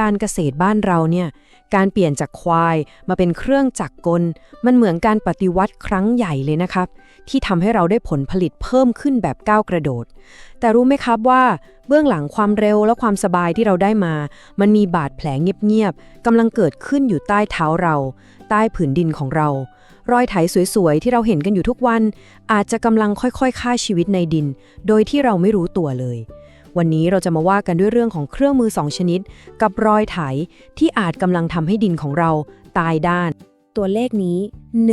การเกษตรบ้านเราเนี่ย การเปลี่ยนจากควายมาเป็นเครื่องจักรกล มันเหมือนการปฏิวัติครั้งใหญ่เลยนะครับ ที่ทำให้เราได้ผลผลิตเพิ่มขึ้นแบบก้าวกระโดด แต่รู้ไหมครับว่าเบื้องหลังความเร็วและความสบายที่เราได้มา มันมีบาดแผลเงียบๆกำลังเกิดขึ้นอยู่ใต้เท้าเรา ใต้ผืนดินของเรา รอยไถสวยๆที่เราเห็นกันอยู่ทุกวัน อาจจะกำลังค่อยๆฆ่าชีวิตในดิน โดยที่เราไม่รู้ตัวเลย วันนี้เราจะมาว่ากันด้วยเรื่องของเครื่องมือสองชนิด กับรอยไถที่อาจกำลังทำให้ดินของเราตายด้าน ตัวเลขนี้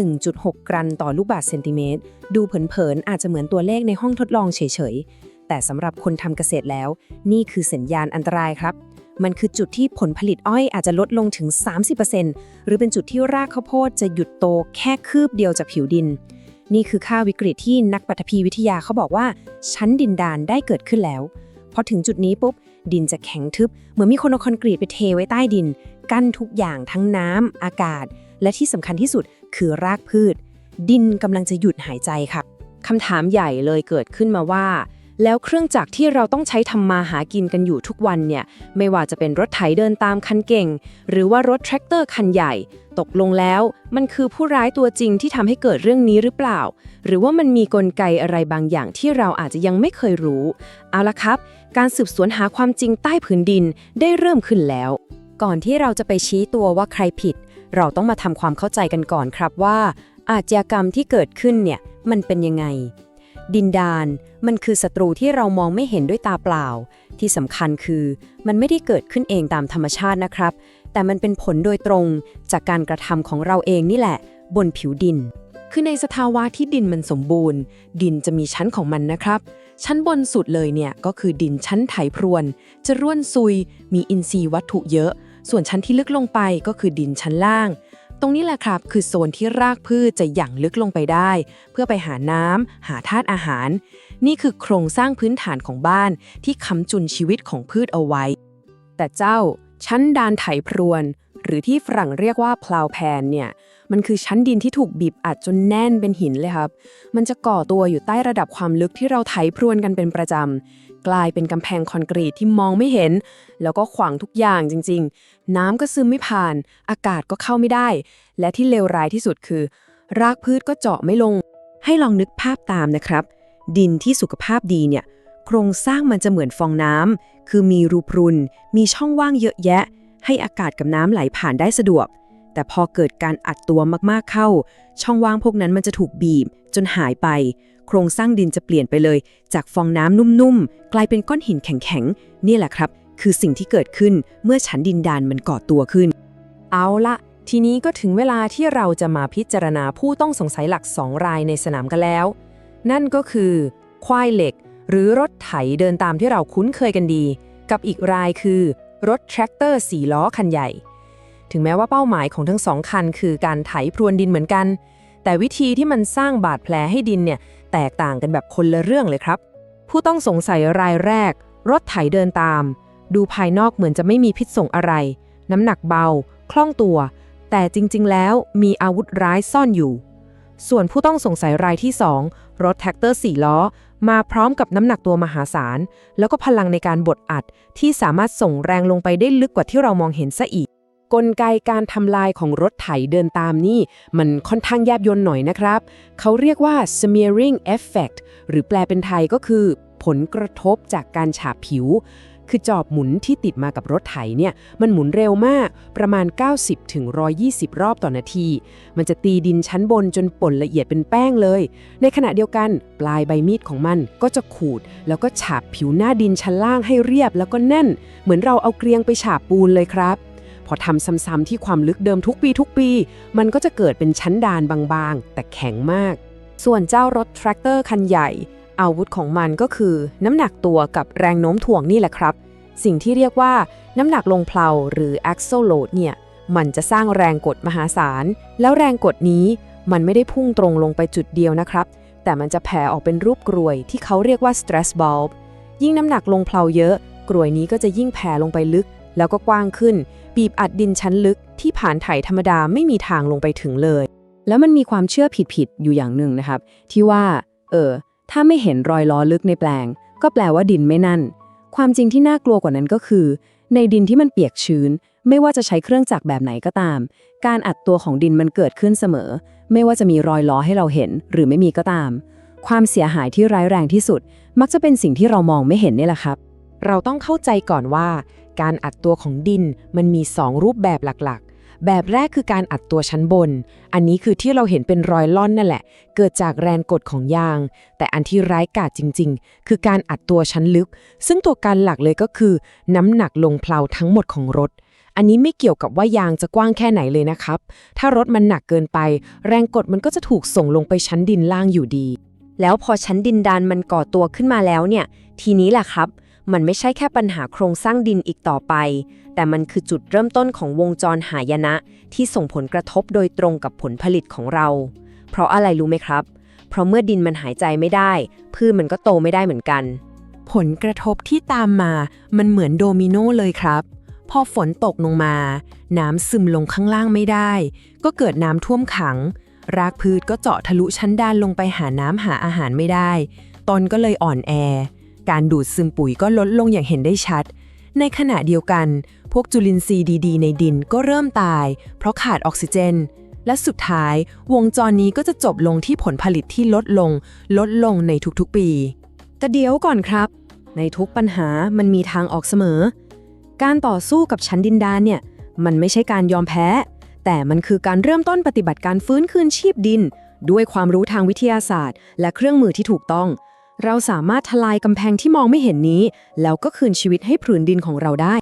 1.6 กรัมต่อลูกบาศก์เซนติเมตร ดูเผินๆอาจจะเหมือนตัวเลขในห้องทดลองเฉยๆ แต่สำหรับคนทำเกษตรแล้ว นี่คือสัญญาณอันตรายครับ มันคือจุดที่ผลผลิตอ้อยอาจจะลดลงถึง 30%หรือเป็นจุดที่รากข้าวโพดจะหยุดโตแค่คืบเดียวจากผิวดินนี่คือค่าวิกฤตที่นักปฐพีวิทยาเขาบอกว่า ชั้นดินดานได้เกิดขึ้นแล้ว อถึงจุดนี้ปุ๊บ ดินจะแข็งทึบ เหมือนมีคนเอาคอนกรีตไปเทไว้ใต้ดิน กั้นทุกอย่างทั้งน้ำอากาศ และที่สำคัญที่สุดคือรากพืช ดินกำลังจะหยุดหายใจค่ะคำถามใหญ่เลยเกิดขึ้นมาว่า แล้วเครื่องจักรที่เราต้องใช้ทำมาหากินกันอยู่ทุกวันเนี่ย ไม่ว่าจะเป็นรถไถเดินตามคันเก่ง หรือว่ารถแทรกเตอร์คันใหญ่ ตกลงแล้ว มันคือผู้ร้ายตัวจริงที่ทำให้เกิดเรื่องนี้หรือเปล่า หรือว่ามันมีกลไกอะไรบางอย่างที่เราอาจจะยังไม่เคยรู้ เอาละครับ การสืบสวนหาความจริงใต้ผืนดินได้เริ่มขึ้นแล้ว ก่อนที่เราจะไปชี้ตัวว่าใครผิด เราต้องมาทำความเข้าใจกันก่อนครับว่า อาชญากรรมที่เกิดขึ้นเนี่ยมันเป็นยังไง ดินดานมันคือศัตรูที่เรามองไม่เห็นด้วยตาเปล่า ที่สำคัญคือ มันไม่ได้เกิดขึ้นเองตามธรรมชาตินะครับ แต่มันเป็นผลโดยตรงจากการกระทำของเราเองนี่แหละ บนผิวดิน คือในสภาวะที่ดินมันสมบูรณ์ ดินจะมีชั้นของมันนะครับ ชั้นบนสุดเลยเนี่ยก็คือดินชั้นไถพรวน จะร่วนซุย มีอินทรีย์วัตถุเยอะ ส่วนชั้นที่ลึกลงไปก็คือดินชั้นล่าง ตรงนี้แหละครับ คือโซนที่รากพืชจะหยั่งลึกลงไปได้ เพื่อไปหาน้ำหาธาตุอาหาร นี่คือโครงสร้างพื้นฐานของบ้านที่ค้ำจุนชีวิตของพืชเอาไว้ แต่เจ้าชั้นดานไถพรวน หรือที่ฝรั่งเรียกว่าพลาวแพนเนี่ย มันคือชั้นดินที่ถูกบีบอัดจนแน่นเป็นหินเลยครับ มันจะก่อตัวอยู่ใต้ระดับความลึกที่เราไถพรวนกันเป็นประจำ กลายเป็นกำแพงคอนกรีตที่มองไม่เห็น แล้วก็ขวางทุกอย่างจริง ๆ น้ำก็ซึมไม่ผ่าน อากาศก็เข้าไม่ได้ และที่เลวร้ายที่สุดคือ รากพืชก็เจาะไม่ลง ให้ลองนึกภาพตามนะครับ ดินที่สุขภาพดีเนี่ยโครงสร้างมันจะเหมือนฟองน้ำคือมีรูพรุน มีช่องว่างเยอะแยะ ให้อากาศกับน้ำไหลผ่านได้สะดวก แต่พอเกิดการอัดตัวมากๆเข้า ช่องว่างพวกนั้นมันจะถูกบีบ จนหายไป โครงสร้างดินจะเปลี่ยนไปเลย จากฟองน้ำนุ่มๆ กลายเป็นก้อนหินแข็งๆ นี่แหละครับ คือสิ่งที่เกิดขึ้นเมื่อชั้นดินดานมันก่อตัวขึ้น เอาละทีนี้ก็ถึงเวลาที่เราจะมาพิจารณาผู้ต้องสงสัยหลัก2รายในสนามกันแล้ว นั่นก็คือควายเหล็ก หรือรถไถเดินตามที่เราคุ้นเคยกันดี กับอีกรายคือ รถแทรกเตอร์สีล้อคันใหญ่ ถึงแม้ว่าเป้าหมายของทั้งสองคันคือการไถพรวนดินเหมือนกัน แต่วิธีที่มันสร้างบาดแผลให้ดินเนี่ยแตกต่างกันแบบคนละเรื่องเลยครับ ผู้ต้องสงสัยรายแรก รถไถเดินตาม ดูภายนอกเหมือนจะไม่มีพิษส่งอะไร น้ำหนักเบา คล่องตัว แต่จริงๆ แล้วมีอาวุธร้ายซ่อนอยู่ ส่วนผู้ต้องสงสัยรายที่ 2 รถแท็กเตอร์4ล้อ มาพร้อมกับน้ำหนักตัวมหาศาล แล้วก็พลังในการบดอัดที่สามารถส่งแรงลงไปได้ลึกกว่าที่เรามองเห็นซะอีก กลไกการทำลายของรถไถเดินตามนี่ มันค่อนข้างแยบยลหน่อยนะครับ เขาเรียกว่า smearing effect หรือแปลเป็นไทยก็คือ ผลกระทบจากการฉาบผิว คือจอบหมุนที่ติดมากับรถไถเนี่ย มันหมุนเร็วมากประมาณ 90ถึง120 รอบต่อนาที มันจะตีดินชั้นบนจนป่นละเอียดเป็นแป้งเลย ในขณะเดียวกัน ปลายใบมีดของมันก็จะขูด แล้วก็ฉาบผิวหน้าดินชั้นล่างให้เรียบแล้วก็แน่น เหมือนเราเอาเกรียงไปฉาบปูนเลยครับ พอทำซ้ำๆที่ความลึกเดิมทุกปีทุกปี มันก็จะเกิดเป็นชั้นดานบางๆ แต่แข็งมาก ส่วนเจ้ารถแทรกเตอร์คันใหญ่ อาวุธของมันก็คือ น้ำหนักตัวกับแรงโน้มถ่วงนี่แหละครับ สิ่งที่เรียกว่าน้ำหนักลงเพลาหรือ axle load เนี่ย มันจะสร้างแรงกดมหาศาล แล้วแรงกดนี้มันไม่ได้พุ่งตรงลงไปจุดเดียวนะครับ แต่มันจะแผ่ออกเป็นรูปกรวยที่เขาเรียกว่า stress bulb ยิ่งน้ำหนักลงเพลาเยอะ กรวยนี้ก็จะยิ่งแผ่ลงไปลึก แล้วก็กว้างขึ้น บีบอัดดินชั้นลึกที่ผ่านไถธรรมดาไม่มีทางลงไปถึงเลย แล้วมันมีความเชื่อผิดๆอยู่อย่างหนึ่งนะครับ ที่ว่า เออ ถ้าไม่เห็นรอยล้อลึกในแปลง ก็แปลว่าดินไม่นั่น ความจริงที่น่ากลัวกว่านั้นก็คือ ในดินที่มันเปียกชื้น ไม่ว่าจะใช้เครื่องจักรแบบไหนก็ตาม การอัดตัวของดินมันเกิดขึ้นเสมอ ไม่ว่าจะมีรอยล้อให้เราเห็น หรือไม่มีก็ตาม ความเสียหายที่ร้ายแรงที่สุด มักจะเป็นสิ่งที่เรามองไม่เห็นนี่แหละครับเราต้องเข้าใจก่อนว่า การอัดตัวของดินมันมี 2 รูปแบบหลักๆ แบบแรกคือการอัดตัวชั้นบน อันนี้คือที่เราเห็นเป็นรอยล่อนนั่นแหละ เกิดจากแรงกดของยาง แต่อันที่ร้ายกาจจริง ๆ คือการอัดตัวชั้นลึก ซึ่งตัวการหลักเลยก็คือ น้ำหนักลงเพลาทั้งหมดของรถอันนี้ไม่เกี่ยวกับว่ายางจะกว้างแค่ไหนเลยนะครับ ถ้ารถมันหนักเกินไป แรงกดมันก็จะถูกส่งลงไปชั้นดินล่างอยู่ดี แล้วพอชั้นดินดานมันก่อตัวขึ้นมาแล้วเนี่ย ทีนี้แหละครับ มันไม่ใช่แค่ปัญหาโครงสร้างดินอีกต่อไป แต่มันคือจุดเริ่มต้นของวงจรหายนะ ที่ส่งผลกระทบโดยตรงกับผลผลิตของเรา เพราะอะไรรู้ไหมครับ เพราะเมื่อดินมันหายใจไม่ได้ พืชมันก็โตไม่ได้เหมือนกัน ผลกระทบที่ตามมา มันเหมือนโดมิโนเลยครับ พอฝนตกลงมา น้ำซึมลงข้างล่างไม่ได้ ก็เกิดน้ำท่วมขัง รากพืชก็เจาะทะลุชั้นด้านลงไปหาน้ำหาอาหารไม่ได้ ตนก็เลยอ่อนแอ การดูดซึมปุ๋ยก็ลดลงอย่างเห็นได้ชัด ในขณะเดียวกัน พวกจุลินทรีย์ดีๆ ในดินก็เริ่มตาย เพราะขาดออกซิเจน และสุดท้ายวงจรนี้ก็จะจบลงที่ผลผลิตที่ลดลง ลดลงในทุกๆปี แต่เดี๋ยวก่อนครับ ในทุกปัญหามันมีทางออกเสมอ การต่อสู้กับชั้นดินดานเนี่ยมันไม่ใช่การยอมแพ้ แต่มันคือการเริ่มต้นปฏิบัติการฟื้นคืนชีพดิน ด้วยความรู้ทางวิทยาศาสตร์ และเครื่องมือที่ถูกต้อง เราสามารถทลายกำแพงที่มองไม่เห็นนี้ แล้วก็คืนชีวิตให้ผืนดินของเราได้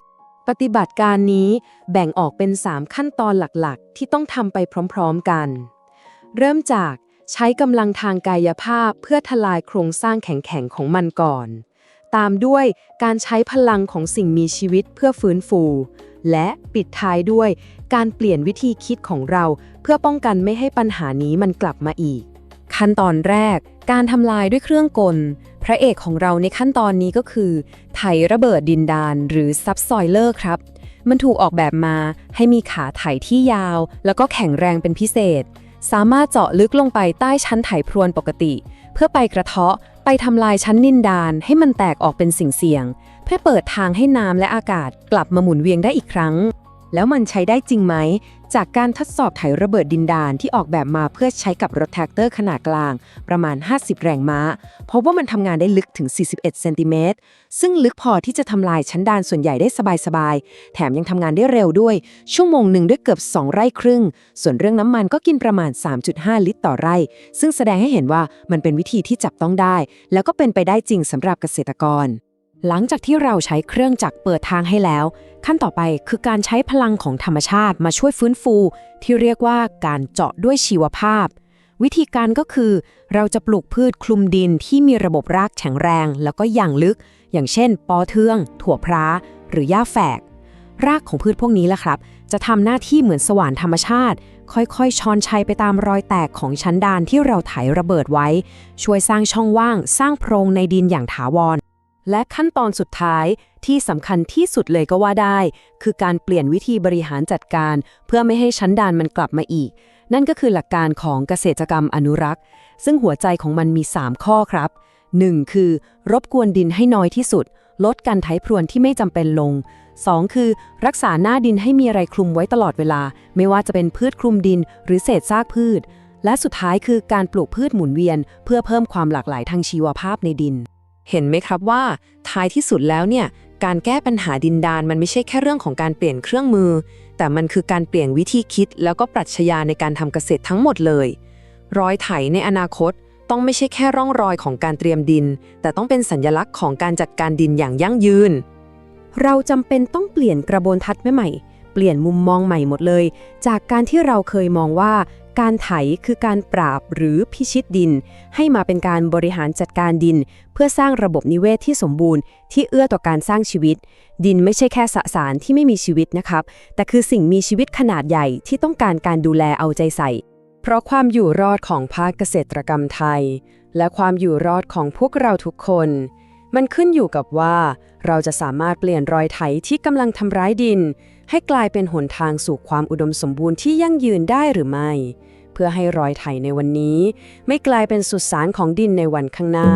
ปฏิบัติการนี้แบ่งออกเป็น 3 ขั้นตอนหลักๆ ที่ต้องทำไปพร้อมๆกัน เริ่มจากใช้กำลังทางกายภาพเพื่อทลายโครงสร้างแข็งๆของมันก่อน ตามด้วยการใช้พลังของสิ่งมีชีวิตเพื่อฟื้นฟู และปิดท้ายด้วยการเปลี่ยนวิธีคิดของเรา เพื่อป้องกันไม่ให้ปัญหานี้มันกลับมาอีก ขั้นตอนแรก การทำลายด้วยเครื่องกล พระเอกของเราในขั้นตอนนี้ก็คือ ไถระเบิดดินดานหรือซับซอยเลอร์ครับ มันถูกออกแบบมาให้มีขาไถที่ยาว แล้วก็แข็งแรงเป็นพิเศษ สามารถเจาะลึกลงไปใต้ชั้นไถพรวนปกติ เพื่อไปกระเทาะไปทำลายชั้นนินดานให้มันแตกออกเป็นสิ่งเสี่ยง เพื่อเปิดทางให้น้ำและอากาศกลับมาหมุนเวียนได้อีกครั้ง แล้วมันใช้ได้จริงไหม จากการทดสอบไถระเบิดดินดานที่ออกแบบมาเพื่อใช้กับรถแท็กเตอร์ขนาดกลาง ประมาณ 50 แรงม้า เพราะว่ามันทำงานได้ลึกถึง 41 เซนติเมตร ซึ่งลึกพอที่จะทำลายชั้นดานส่วนใหญ่ได้สบายๆ แถมยังทำงานได้เร็วด้วย ชั่วโมงหนึ่งด้วยเกือบ 2 ไร่ครึ่ง ส่วนเรื่องน้ำมันก็กินประมาณ 3.5 ลิตรต่อไร่ ซึ่งแสดงให้เห็นว่ามันเป็นวิธีที่จับต้องได้ แล้วก็เป็นไปได้จริงสำหรับเกษตรกร หลังจากที่เราใช้เครื่องจักรเปิดทางให้แล้ว ขั้นต่อไปคือการใช้พลังของธรรมชาติมาช่วยฟื้นฟู ที่เรียกว่าการเจาะด้วยชีวภาพ วิธีการก็คือ เราจะปลูกพืชคลุมดินที่มีระบบรากแข็งแรง แล้วก็อย่างลึก อย่างเช่น ปอเทือง ถั่วพร้า หรือหญ้าแฝก รากของพืชพวกนี้แหละครับ จะทำหน้าที่เหมือนสว่านธรรมชาติ ค่อยๆชอนชัยไปตามรอยแตกของชั้นดานที่เราไถระเบิดไว้ ช่วยสร้างช่องว่าง สร้างโพรงในดินอย่างถาวร และขั้นตอนสุดท้ายที่สำคัญที่สุดเลยก็ว่าได้ คือการเปลี่ยนวิธีบริหารจัดการ เพื่อไม่ให้ชั้นดานมันกลับมาอีก นั่นก็คือหลักการของเกษตรกรรมอนุรักษ์ ซึ่งหัวใจของมันมี 3 ข้อครับ 1. คือ รบกวนดินให้น้อยที่สุด ลดการไถพรวนที่ไม่จำเป็นลง 2. คือ รักษาหน้าดินให้มีอะไรคลุมไว้ตลอดเวลา ไม่ว่าจะเป็นพืชคลุมดิน หรือเศษซากพืช และสุดท้ายคือการปลูกพืชหมุนเวียน เพื่อเพิ่มความหลากหลายทางชีวภาพในดิน เห็นไหมครับว่าท้ายที่สุดแล้วเนี่ยการแก้ปัญหาดินดานมันไม่ใช่แค่เรื่องของการเปลี่ยนเครื่องมือ แต่มันคือการเปลี่ยนวิธีคิด แล้วก็ปรัชญาในการทำเกษตรทั้งหมดเลย รอยไถในอนาคตต้องไม่ใช่แค่ร่องรอยของการเตรียมดิน แต่ต้องเป็นสัญลักษณ์ของการจัดการดินอย่างยั่งยืน เราจำเป็นต้องเปลี่ยนกระบวนทัศน์ใหม่ เปลี่ยนมุมมองใหม่หมดเลย จากการที่เราเคยมองว่า การไถคือการปราบหรือพิชิตดิน ให้มาเป็นการบริหารจัดการดิน เพื่อสร้างระบบนิเวศที่สมบูรณ์ ที่เอื้อต่อการสร้างชีวิต ดินไม่ใช่แค่สสารที่ไม่มีชีวิตนะครับ แต่คือสิ่งมีชีวิตขนาดใหญ่ที่ต้องการการดูแลเอาใจใส่ เพราะความอยู่รอดของภาคเกษตรกรรมไทย และความอยู่รอดของพวกเราทุกคน มันขึ้นอยู่กับว่า เราจะสามารถเปลี่ยนรอยไถที่กำลังทำร้ายดินให้กลายเป็นหนทางสู่ความอุดมสมบูรณ์ที่ยั่งยืนได้หรือไม่ เพื่อให้รอยไถในวันนี้ ไม่กลายเป็นสุสานของดินในวันข้างหน้า